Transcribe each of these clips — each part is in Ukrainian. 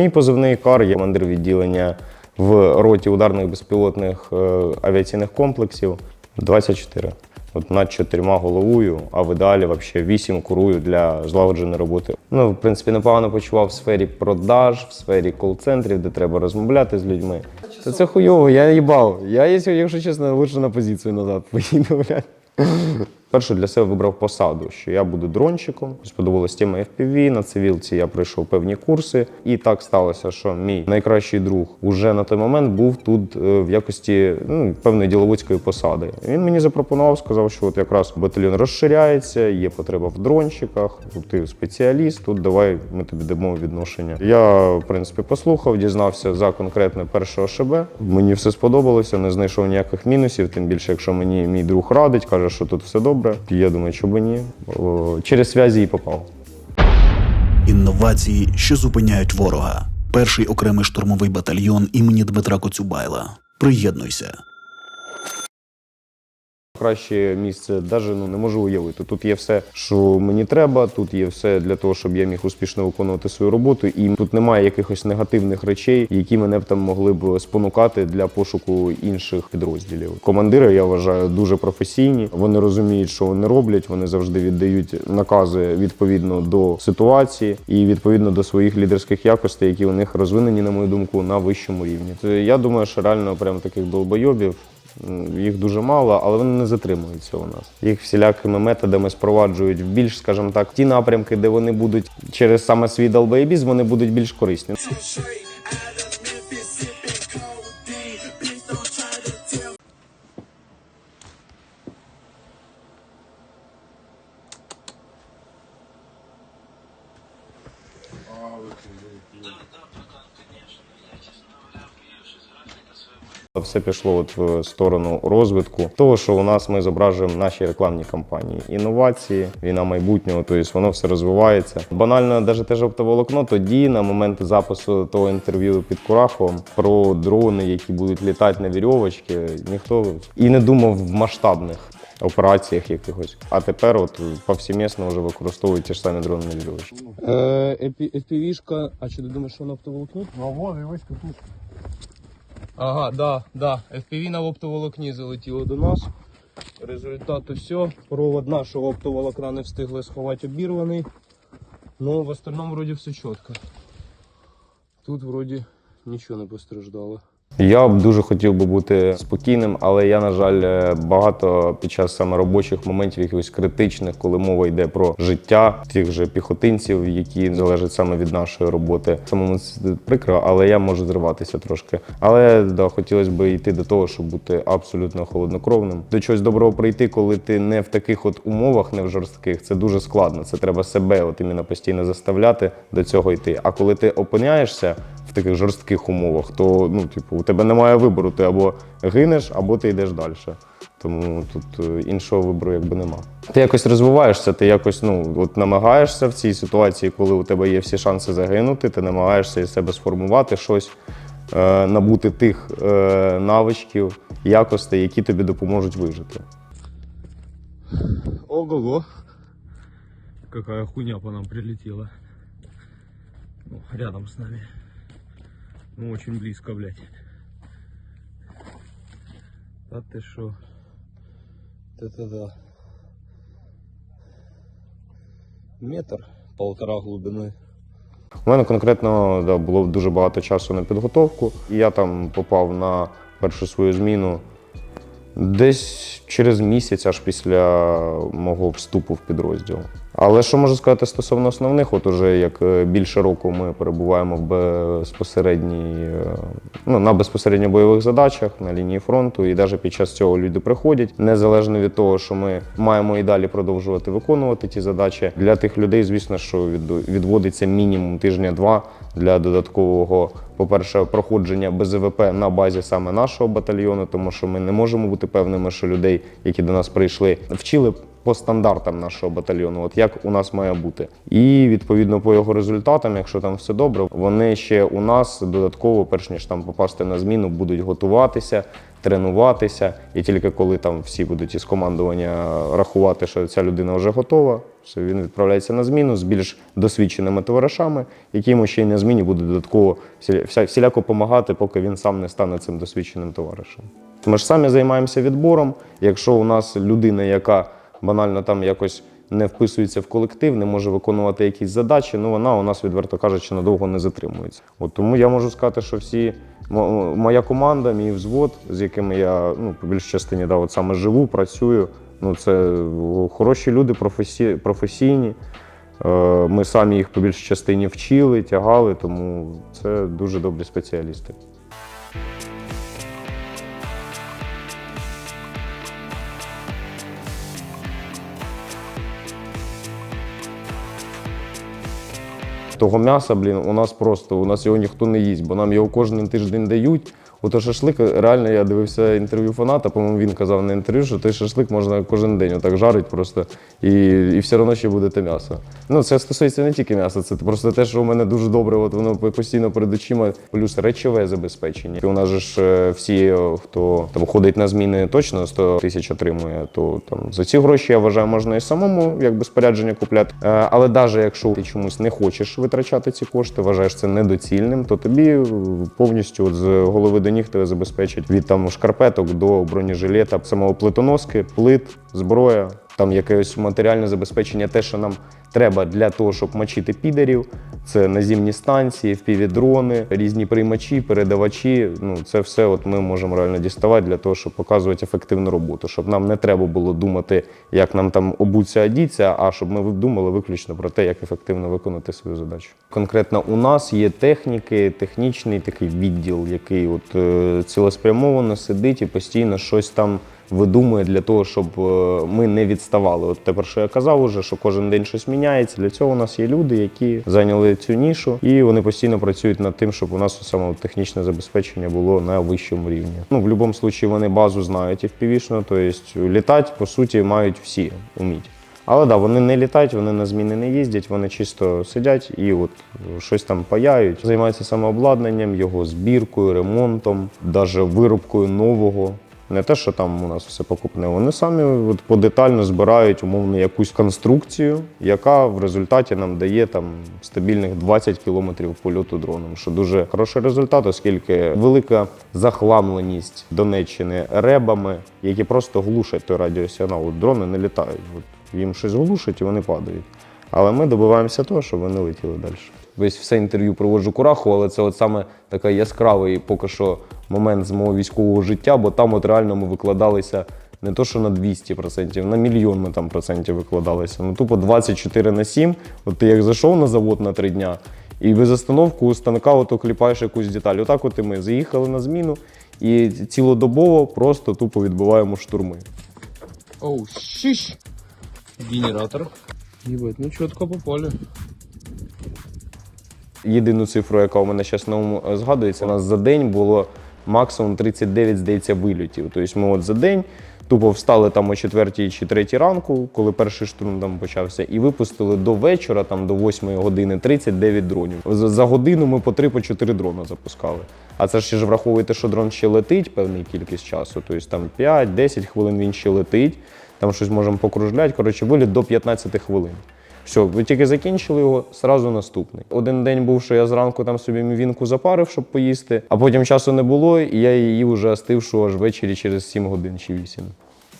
Мій позивний кар, я командир відділення в роті ударних безпілотних е, авіаційних комплексів 24. От над чотирма головою, а в ідеалі взагалі вісім курую для злагодженої роботи. Ну, в принципі, непогано почував в сфері продаж, в сфері кол-центрів, де треба розмовляти з людьми. Та це хуйово, я їбав. Я, якщо чесно, лучше на позицію назад поїду, блядь. Перше для себе вибрав посаду, що я буду дрончиком. Сподобалась тема FPV. На цивілці я пройшов певні курси. І так сталося, що мій найкращий друг уже на той момент був тут е, в якості ну, певної діловодської посади. Він мені запропонував, сказав, що от якраз батальйон розширяється, є потреба в дрончиках. Ти спеціаліст, тут давай ми тобі дамо відношення. Я, в принципі, послухав, дізнався за конкретне перше ОШБ. Мені все сподобалося, не знайшов ніяких мінусів. Тим більше, якщо мені мій друг радить, каже, що тут все добре. Я думаю, що би ні. Через зв'язі і попав. Інновації, що зупиняють ворога. Перший окремий штурмовий батальйон імені Дмитра Коцюбайла. Приєднуйся. Краще місце навіть ну, не можу уявити. Тут є все, що мені треба, тут є все для того, щоб я міг успішно виконувати свою роботу. І тут немає якихось негативних речей, які мене б там могли б спонукати для пошуку інших підрозділів. Командири я вважаю дуже професійні. Вони розуміють, що вони роблять. Вони завжди віддають накази відповідно до ситуації і відповідно до своїх лідерських якостей, які у них розвинені, на мою думку, на вищому рівні. Я думаю, що реально прям таких долбойобів Їх дуже мало, але вони не затримуються у нас. Їх всілякими методами спроваджують в більш, скажімо так, ті напрямки, де вони будуть через саме свій долбоєбіз, вони будуть більш корисні. Все пішло от в сторону розвитку того, що у нас ми зображуємо наші рекламні кампанії, інновації, війна майбутнього, тобто воно все розвивається. Банально, навіть те ж оптоволокно, тоді на момент запису того інтерв'ю під Кураховим про дрони, які будуть літати на вірьовочки, ніхто і не думав в масштабних. Операціях якихось. А тепер от повсімісно вже використовують ті ж самі дрони на вірьовочки. Е, FPV-шка, а що ти думаєш, що на оптоволокні? Ну вон, і ось катушка. Ага, да, да. FPV на оптоволокні залетіло до нас. Результат все. Провод нашого оптоволокна не встигли сховати обірваний. Ну, в остальному вроді все чітко. Тут вроді нічого не постраждало. Я б дуже хотів би бути спокійним, але я, на жаль, е, багато під час саме робочих моментів, якихось критичних, коли мова йде про життя тих же піхотинців, які залежать саме від нашої роботи. Самому це прикро, але я можу зриватися трошки. Але да, хотілося б йти до того, щоб бути абсолютно холоднокровним. До чогось доброго прийти, коли ти не в таких от умовах, не в жорстких, це дуже складно. Це треба себе от іменно постійно заставляти до цього йти. А коли ти опиняєшся в таких жорстких умовах, то ну, типу, у тебе немає вибору. Ти або гинеш, або ти йдеш далі. Тому тут е, іншого вибору якби нема. Ти якось розвиваєшся, ти якось ну от намагаєшся в цій ситуації, коли у тебе є всі шанси загинути, ти намагаєшся із себе сформувати щось, е, набути тих е, навичків, якостей, які тобі допоможуть вижити. Ого-го. Какая хуйня по нам прилетела. Ну, рядом с нами. Ну, очень близко, блядь. Да ты шо? Это да. Метр, полтора глубины. У мене конкретно да, було дуже багато часу на підготовку. І я там попав на першу свою зміну десь через місяць, аж після мого вступу в підрозділ. Але що можу сказати стосовно основних, от уже як е, більше року ми перебуваємо в безпосередній, е, ну, на безпосередньо бойових задачах на лінії фронту, і навіть під час цього люди приходять, незалежно від того, що ми маємо і далі продовжувати виконувати ті задачі. Для тих людей, звісно, що відводиться мінімум тижня-два для додаткового, по-перше, проходження БЗВП на базі саме нашого батальйону, тому що ми не можемо бути певними, що людей, які до нас прийшли, вчили по стандартам нашого батальйону, от як у нас має бути. І відповідно по його результатам, якщо там все добре, вони ще у нас додатково, перш ніж там попасти на зміну, будуть готуватися, тренуватися. І тільки коли там всі будуть із командування рахувати, що ця людина вже готова, Все, він відправляється на зміну з більш досвідченими товаришами, які йому ще й на зміні будуть додатково всіляко допомагати, поки він сам не стане цим досвідченим товаришем. Ми ж самі займаємося відбором. Якщо у нас людина, яка банально там якось не вписується в колектив, не може виконувати якісь задачі, ну вона у нас, відверто кажучи, надовго не затримується. От тому я можу сказати, що всі моя команда, мій взвод, з якими я ну, по більшій частині да, от саме живу, працюю. Ну, це хороші люди, професі... професійні. Е, Ми самі їх по більшій частині вчили, тягали, тому це дуже добрі спеціалісти. Того м'яса, блін, у нас просто у нас його ніхто не їсть, бо нам його кожен тиждень дають. Ото шашлик, реально я дивився інтерв'ю фаната, по-моєму, він казав на інтерв'ю, що той шашлик можна кожен день отак жарить просто, і, і все одно ще буде те м'ясо. Ну, це стосується не тільки м'яса, це просто те, що у мене дуже добре, от воно постійно перед очима, плюс речове забезпечення. У нас же ж е, всі, е, хто там ходить на зміни точно 100 тисяч отримує, то там за ці гроші я вважаю, можна і самому якби спорядження купляти. Е, Але навіть якщо ти чомусь не хочеш витрачати ці кошти, вважаєш це недоцільним, то тобі повністю от з голови до ніг тебе забезпечать від там шкарпеток до бронежилета, самого плитоноски, плит, зброя, там якесь матеріальне забезпечення, те, що нам треба для того, щоб мочити підерів. Це наземні станції, впівдрони, різні приймачі, передавачі. Ну це все от ми можемо реально діставати для того, щоб показувати ефективну роботу, щоб нам не треба було думати, як нам там обуться, одіться, а щоб ми думали виключно про те, як ефективно виконати свою задачу. Конкретно у нас є техніки, технічний такий відділ, який от е, цілеспрямовано сидить і постійно щось там видумує для того, щоб е, ми не відставали. От тепер, що я казав, уже що кожен день щось міняється. Для цього у нас є люди, які зайняли цю нішу, і вони постійно працюють над тим, щоб у нас саме технічне забезпечення було на вищому рівні. Ну в будь-якому випадку вони базу знають і впівішно, тобто літати по суті мають всі уміть. Але да, вони не літають, вони на зміни не їздять, вони чисто сидять і от щось там паяють. Займаються самообладнанням, його збіркою, ремонтом, навіть виробкою нового. Не те, що там у нас все покупне, вони самі от подетально збирають умовно якусь конструкцію, яка в результаті нам дає там стабільних 20 кілометрів польоту дроном, що дуже хороший результат, оскільки велика захламленість Донеччини ребами, які просто глушать той радіосигнал. От дрони не літають. От їм щось глушить і вони падають. Але ми добиваємося того, щоб вони летіли далі. Весь все інтерв'ю проводжу Кураху, але це от саме такий яскравий поки що момент з мого військового життя, бо там от реально ми викладалися не то, що на 200%, на мільйон ми там процентів викладалися. Ну тупо 24 на 7. От ти як зайшов на завод на 3 дня, і без остановку станка ото кліпаєш якусь деталь. Отак от і ми заїхали на зміну і цілодобово просто тупо відбиваємо штурми. Оу, щищ! Генератор. Ебать, ну чітко попали. Єдину цифру, яка у мене зараз на е, згадується, у нас за день було максимум 39, здається, вильотів. Тобто ми от за день тупо встали там о 4 чи 3 ранку, коли перший штурм там почався, і випустили до вечора, там до 8 години 39 дронів. За, годину ми по 3 по 4 дрона запускали. А це ж ще ж враховуйте, що дрон ще летить певну кількість часу, тобто там 5-10 хвилин він ще летить, там щось можемо покружляти. Коротше, виліт до 15 хвилин. Все, ви тільки закінчили його, сразу наступний. Один день був, що я зранку там собі мівінку запарив, щоб поїсти, а потім часу не було, і я її вже остившу аж ввечері через 7 годин чи 8.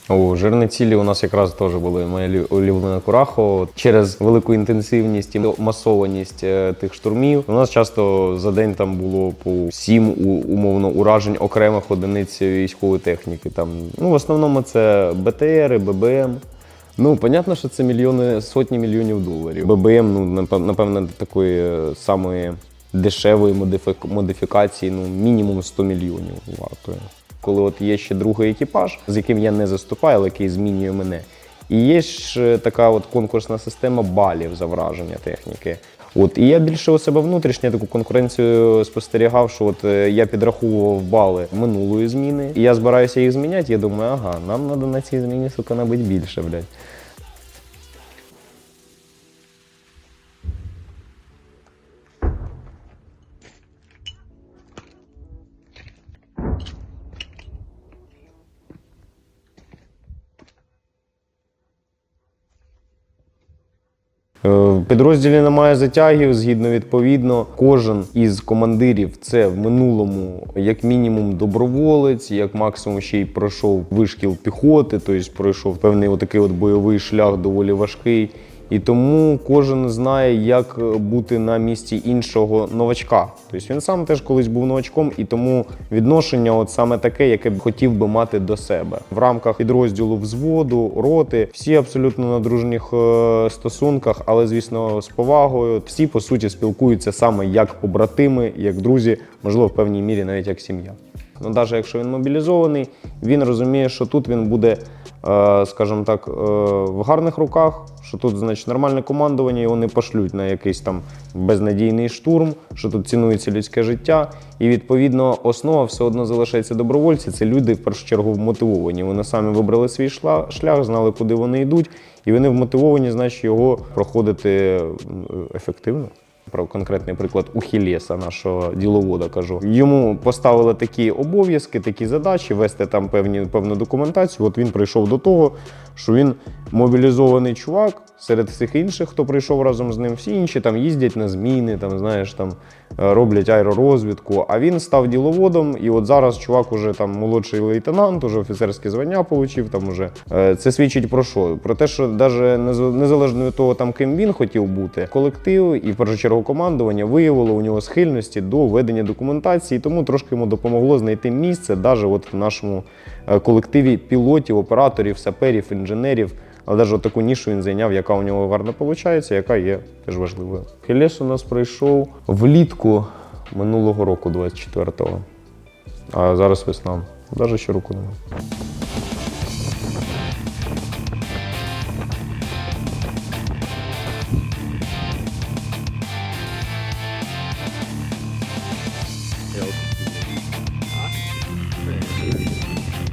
О, жирні цілі у нас якраз теж були моя лю- улюблена курахо. Через велику інтенсивність і масованість е, тих штурмів. У нас часто за день там було по сім умовно уражень окремих одиниць військової техніки. Там ну в основному це БТРи, ББМ. Ну, понятно, що це мільйони, сотні мільйонів доларів. ББМ, ну, напев- напевно, такої е, самої дешевої модифі- модифікації, ну, мінімум 100 мільйонів вартує. Коли от є ще другий екіпаж, з яким я не заступаю, але який змінює мене. І є ж така от конкурсна система балів за враження техніки. От і я більше у себе внутрішню таку конкуренцію спостерігав, що от е, я підраховував бали минулої зміни, і я збираюся їх зміняти. Я думаю, ага, нам треба на цій зміні сука набити більше, блядь. В підрозділі немає затягів, згідно відповідно, кожен із командирів це в минулому як мінімум доброволець, як максимум ще й пройшов вишкіл піхоти, тобто пройшов певний отакий от бойовий шлях доволі важкий. І тому кожен знає, як бути на місці іншого новачка. Тобто він сам теж колись був новачком, і тому відношення, от саме таке, яке б хотів би мати до себе в рамках підрозділу взводу, роти, всі абсолютно на дружніх е, стосунках, але звісно з повагою. Всі по суті спілкуються саме як побратими, як друзі, можливо, в певній мірі навіть як сім'я. Ну, навіть якщо він мобілізований, він розуміє, що тут він буде, скажімо так, е, в гарних руках, що тут, значить, нормальне командування, його не пошлють на якийсь там безнадійний штурм, що тут цінується людське життя. І відповідно основа все одно залишається добровольці. Це люди в першу чергу вмотивовані. Вони самі вибрали свій шлях, знали, куди вони йдуть, і вони вмотивовані, значить, його проходити ефективно. Про конкретний приклад Ухілєса, нашого діловода, кажу. Йому поставили такі обов'язки, такі задачі, вести там певні, певну документацію. От він прийшов до того, що він мобілізований чувак серед всіх інших, хто прийшов разом з ним. Всі інші там їздять на зміни, там, знаєш, там е, роблять аеророзвідку. А він став діловодом, і от зараз чувак уже там молодший лейтенант, уже офіцерське звання отримав. Там уже Е, це свідчить про що? Про те, що навіть незалежно від того, там ким він хотів бути, колектив і в першу чергу командування виявило у нього схильності до ведення документації, тому трошки йому допомогло знайти місце, навіть от в нашому е, колективі пілотів, операторів, саперів, інженерів. Але навіть таку нішу він зайняв, яка у нього гарно виходить, яка є теж важливою. Хелес у нас прийшов влітку минулого року, 24-го. А зараз весна. Навіть ще руку немає.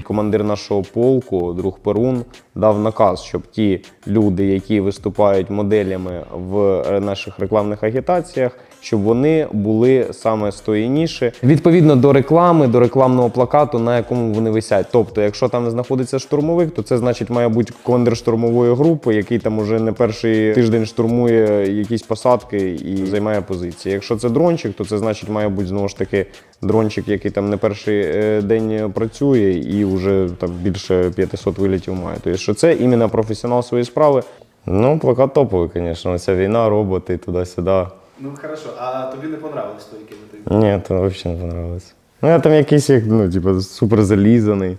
Командир нашого полку, друг Перун, дав наказ, щоб ті люди, які виступають моделями в наших рекламних агітаціях, щоб вони були саме з тої ніші, відповідно до реклами, до рекламного плакату, на якому вони висять. Тобто, якщо там знаходиться штурмовик, то це значить має бути командир штурмової групи, який там уже не перший тиждень штурмує якісь посадки і займає позиції. Якщо це дрончик, то це значить має бути знову ж таки дрончик, який там не перший е, день працює і вже там більше 500 вилітів має. Тобто, що це іменно професіонал своєї справи. Ну, плакат топовий, звісно. Ця війна, роботи, туди-сюди. Ну хорошо, а тобі не понравилось той, ти? Ні, то взагалі не подобається. Ну, я там якийсь, як, ну, типу, супер залізаний.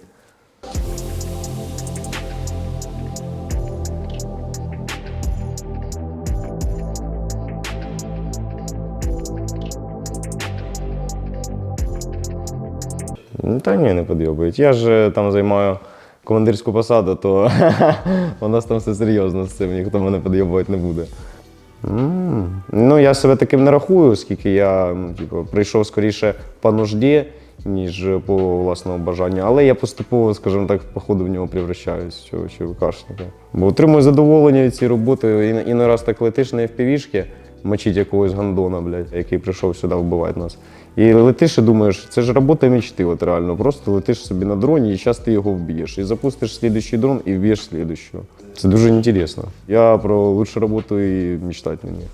Та ні, не подобають. Я ж е, там займаю командирську посаду, то у нас там все серйозно з цим, ніхто мене підйобувати не буде. Ну, я себе таким не рахую, оскільки я ну, типу, прийшов скоріше по нужді, ніж по власному бажанню. Але я поступово, скажімо так, по ходу в нього превращаюсь цього ЧВКшника. Бо отримую задоволення від цієї роботи. І, і не раз так летиш на FPV-шки, мочить якогось гандона, блядь, який прийшов сюди вбивати нас. І летиш і думаєш, це ж робота мечти, от реально. Просто летиш собі на дроні, і зараз ти його вб'єш. І запустиш слідуючий дрон і вб'єш слідчого. Це дуже інтересно. Я про лучшу роботу і мечтати не міг.